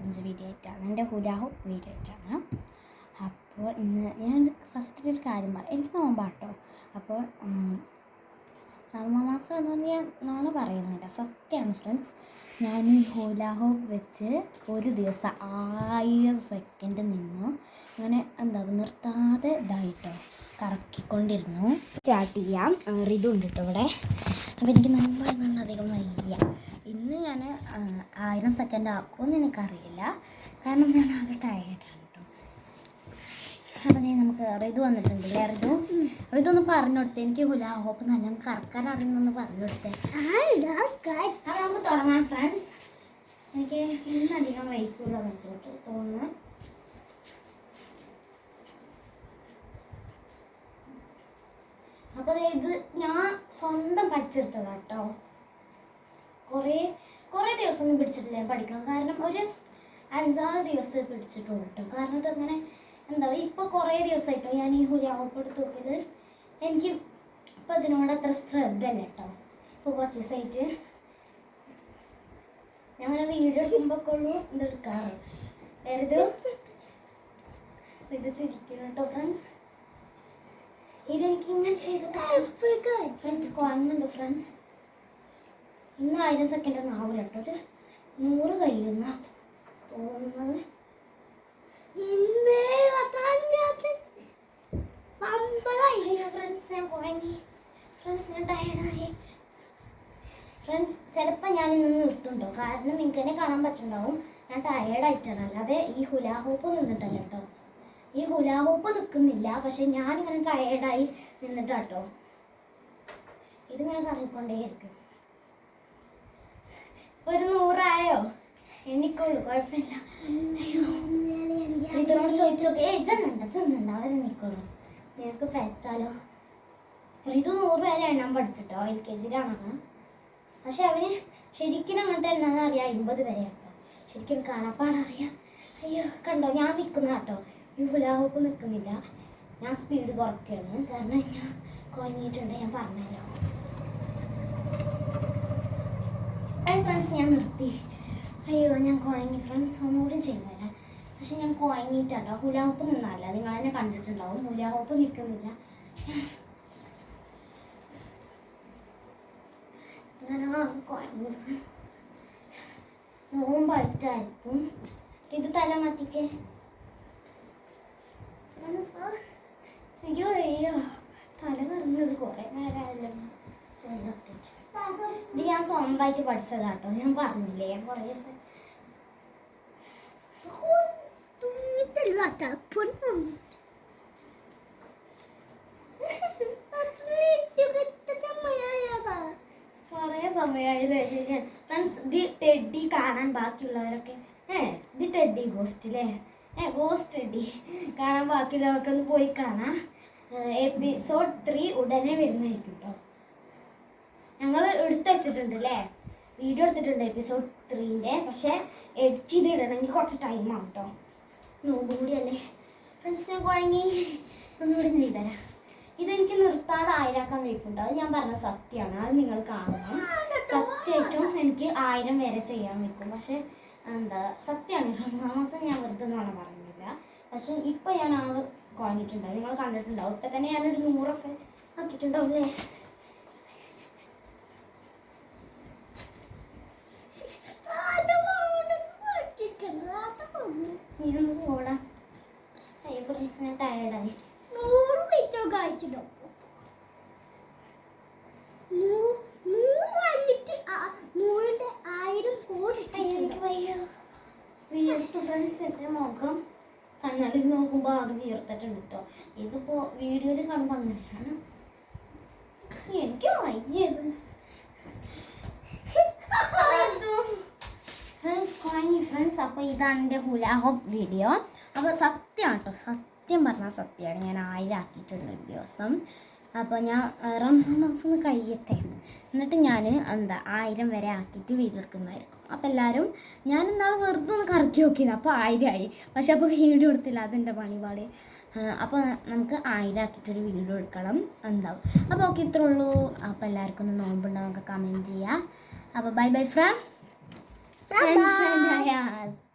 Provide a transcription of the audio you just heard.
Challenge video ആയിട്ടാണ് എന്റെ ഹുരാഹു video ആയിട്ടാണ് അപ്പോൾ ഇന്ന് ഞാൻ ഫസ്റ്റ് ഒരു കാര്യം പറയാം എനിക്ക് നോമ്പാട്ടോ അപ്പോൾ റമദാൻ മാസം എന്ന് പറഞ്ഞാൽ നാളെ പറയുന്നില്ല. സത്യമാണ് ഫ്രണ്ട്സ് ഞാൻ ഈ ഹുലാഹു വെച്ച് ഒരു ദിവസം ആയിരം സെക്കൻഡ് നിന്നു അങ്ങനെ എന്താ നിർത്താതെ ഇതായിട്ടോ കറക്കിക്കൊണ്ടിരുന്നു. സ്റ്റാർട്ട് ചെയ്യാം. റിതുണ്ട് കേട്ടോ ഇവിടെ. അപ്പോൾ എനിക്ക് നോമ്പായിരുന്നുകൊണ്ട് അധികം ആയിരം സെക്കൻഡ് ആക്കുമെന്ന് എനിക്കറിയില്ല. കാരണം ഞാൻ ആകെ ടയേർഡാണ് കേട്ടോ അപ്പം ഞാൻ നമുക്ക് ഋതു വന്നിട്ടുണ്ടല്ലേ ഋതു ഋതു ഒന്ന് പറഞ്ഞു കൊടുത്തേ. എനിക്ക് ഹുലാ ഹോപ്പ് നല്ല കറക്കാൻ അറിയുന്നൊന്ന് പറഞ്ഞു കൊടുത്തേ. നമുക്ക് തുടങ്ങാം ഫ്രണ്ട്സ് എനിക്ക് ഇന്നധികം വൈക്കൂല നോക്കിട്ട് തോന്നുന്നു. അപ്പോൾ ഇത് ഞാൻ സ്വന്തം പഠിച്ചെടുത്തതാട്ടോ കേട്ടോ കുറേ കുറേ ദിവസമൊന്നും പിടിച്ചിട്ടില്ല ഞാൻ പഠിക്കാൻ. കാരണം ഒരു അഞ്ചാറ് ദിവസം പിടിച്ചിട്ടുള്ളൂ കേട്ടോ കാരണം ഇതങ്ങനെ എന്താ ഇപ്പോൾ കുറേ ദിവസമായിട്ടോ ഞാൻ ഈ ഹുരാമപ്പെടുത്ത് നോക്കിയത് എനിക്ക് ഇപ്പം ഇതിനോട് അത്ര ശ്രദ്ധ ഇല്ല കേട്ടോ ഇപ്പോൾ കുറച്ച് ദിവസമായിട്ട് ഞാൻ അങ്ങനെ വീഡിയോ എടുക്കുമ്പോൾ ഉള്ളൂ ഇതെടുക്കാറ് അതായത് ഇത് ചിരിക്കണം കേട്ടോ ഫ്രണ്ട്സ് ഇതെനിക്ക് ഇങ്ങനെ ചെയ്തിട്ട് ഫ്രണ്ട്സ് കാണുന്നുണ്ട് ഫ്രണ്ട്സ് ഇന്ന് ആയിരം സെക്കൻഡ് കേട്ടോ ഒരു നൂറ് കഴിയുന്ന തോന്നുന്നത്. ഫ്രണ്ട്സ് ഞാൻ ചിലപ്പോൾ ഞാൻ ഇന്ന് നിർത്തുണ്ടോ കാരണം നിങ്ങൾക്ക് തന്നെ കാണാൻ പറ്റുന്നുണ്ടാവും ഞാൻ ടയേർഡായിട്ടാണ് അല്ലാതെ ഈ ഹുലാഹൂപ്പ് നിന്നിട്ടല്ല കേട്ടോ ഈ ഹുലാഹൂപ്പ് നിൽക്കുന്നില്ല പക്ഷെ ഞാനിങ്ങനെ ടയേർഡായി നിന്നിട്ടാട്ടോ ഇതിങ്ങനെ കറങ്ങിക്കൊണ്ടേയിരിക്കും. ഒരു നൂറായോ? എണ്ണിക്കോളൂ കുഴപ്പമില്ല. ഇതിനോട് ചോദിച്ചോക്കെ ചെന്നുണ്ട് ചെന്നുണ്ട് അവരെ നിൽക്കുള്ളൂ നിനക്ക് വെച്ചാലോ ഇത് നൂറ് വരെ എണ്ണം പഠിച്ചിട്ടോ? എൽ കെ ജിയിലാണെന്ന് പക്ഷെ അവന് ശരിക്കും അങ്ങോട്ട് എന്നാന്ന് അറിയാം അമ്പത് വരെ ശരിക്കും കാണാപ്പാടറിയാം അയ്യോ കണ്ടോ? ഞാൻ നിൽക്കുന്ന കേട്ടോ. ഈ വിളാവപ്പ് നിൽക്കുന്നില്ല. ഞാൻ സ്പീഡ് കുറയ്ക്കുകയാണ്. കാരണം ഞാൻ കുഴഞ്ഞിട്ടുണ്ട് ഞാൻ പറഞ്ഞല്ലോ ഫ്രണ്ട്സ് ഞാൻ നിർത്തി. അയ്യോ ഞാൻ കുഴങ്ങി ഫ്രണ്ട്സ് ഒന്നുകൂടി ചെയ്തുതരാം പക്ഷെ ഞാൻ കുഴങ്ങിയിട്ടുണ്ടോ ഹുലാഹോപ്പ് നിന്നല്ല നിങ്ങൾ എന്നെ കണ്ടിട്ടുണ്ടാവും. ഹുലാഹോപ്പ് നിൽക്കുന്നില്ല. കുഴങ്ങി നോമ്പായിട്ടായിരിക്കും ഇത് തല മാറ്റിക്കേ. അയ്യോ അയ്യോ. തല കറങ്ങുന്നത് കുറേ നേരമല്ലോ ഇത് ഞാൻ സ്വന്തമായിട്ട് പഠിച്ചതാട്ടോ. ഞാൻ പറഞ്ഞില്ലേ? ഞാൻ കുറേ കുറേ സമയമായില്ലേ ശരിയാണ് ഫ്രണ്ട്സ് ഇത് ടെഡി കാണാൻ ബാക്കിയുള്ളവരൊക്കെ ഏ ഇത് ടെഡി ഗോസ്റ്റ് അല്ലേ ഏ ഗോസ്റ്റ് ടെഡി. കാണാൻ ബാക്കിയുള്ളവർക്കൊന്ന് പോയി കാണാം. എപ്പിസോഡ് ത്രീ ഉടനെ വരുന്നതായിരിക്കും കേട്ടോ ഞങ്ങൾ എടുത്ത് വെച്ചിട്ടുണ്ട് അല്ലേ വീഡിയോ എടുത്തിട്ടുണ്ട് എപ്പിസോഡ് ത്രീന്റെ പക്ഷേ എഡിറ്റ് ചെയ്ത് ഇടണമെങ്കിൽ കുറച്ച് ടൈം ആവും കേട്ടോ നോമ്പും കൂടിയല്ലേ? ഫ്രണ്ട്സ് ഞാൻ കുഴങ്ങി ഒന്നുകൂടി ചെയ്തുതരാം ഇതെനിക്ക് നിർത്താതെ ആയിരാക്കാൻ വയ്ക്കുന്നുണ്ട് അത് ഞാൻ പറഞ്ഞ സത്യമാണ്. അത് നിങ്ങൾ കാണണം. സത്യമായിട്ടും എനിക്ക് ആയിരം വരെ ചെയ്യാൻ വെക്കും പക്ഷേ എന്താ സത്യമാണ് രണ്ടാം മാസം ഞാൻ വെറുതെ എന്നാണ് പറയുന്നില്ല പക്ഷെ ഇപ്പം ഞാൻ ആകെ കുഴങ്ങിയിട്ടുണ്ട് നിങ്ങൾ കണ്ടിട്ടുണ്ടാവും. ഇപ്പം തന്നെ ഞാനൊരു നൂറൊക്കെ ആക്കിയിട്ടുണ്ടാവും അല്ലേ ടയർഡായി നൂറ് ലിറ്റർ കഴിച്ചിട്ടോ വന്നിട്ട് നൂറിന്റെ ആയിരം ഫ്രണ്ട്സ് എന്റെ മുഖം കണ്ണാടി നോക്കുമ്പോൾ അത് വീർത്തിട്ടുണ്ട് കേട്ടോ ഇതിപ്പോ വീഡിയോയിൽ കാണുമ്പോൾ അങ്ങനെയാണ്. എനിക്ക് വൈകിയത് ഫ്രണ്ട്സ് കോയിനി ഫ്രണ്ട്സ് അപ്പോൾ ഇതാണ് എന്റെ ഹുലാഹോപ്പ് വീഡിയോ അപ്പോൾ സത്യമാണ് കേട്ടോ സത്യം. പറഞ്ഞാൽ സത്യമാണ് ഞാൻ ആയിലാക്കിയിട്ടുണ്ട് ഒരു ദിവസം. അപ്പോൾ ഞാൻ റമദാൻ മാസം ഒന്ന് കഴിയട്ടെ. എന്നിട്ട് ഞാൻ എന്താ ആയിരം വരെ ആക്കിയിട്ട് വീഡിയോ എടുക്കുന്നതായിരിക്കും. അപ്പോൾ എല്ലാവരും ഞാൻ ഇന്നാൾ വെറുതെ ഒന്ന് കറക്കി നോക്കിയത്. അപ്പോൾ ആയിരമായി ആയി പക്ഷെ അപ്പോൾ വീഡിയോ എടുത്തില്ല അതെന്റെ പണിപാട്? അപ്പോൾ നമുക്ക് ആയിരം ആക്കിയിട്ടൊരു വീഡിയോ എടുക്കണം എന്താവും അപ്പോൾ ഓക്കെ ഇത്രേ ഉള്ളൂ. അപ്പോൾ എല്ലാവർക്കും ഒന്ന് നോമ്പുണ്ടോ നമുക്ക് കമന്റ് ചെയ്യുക അപ്പോൾ ബൈ ബൈ ഫ്രം Bye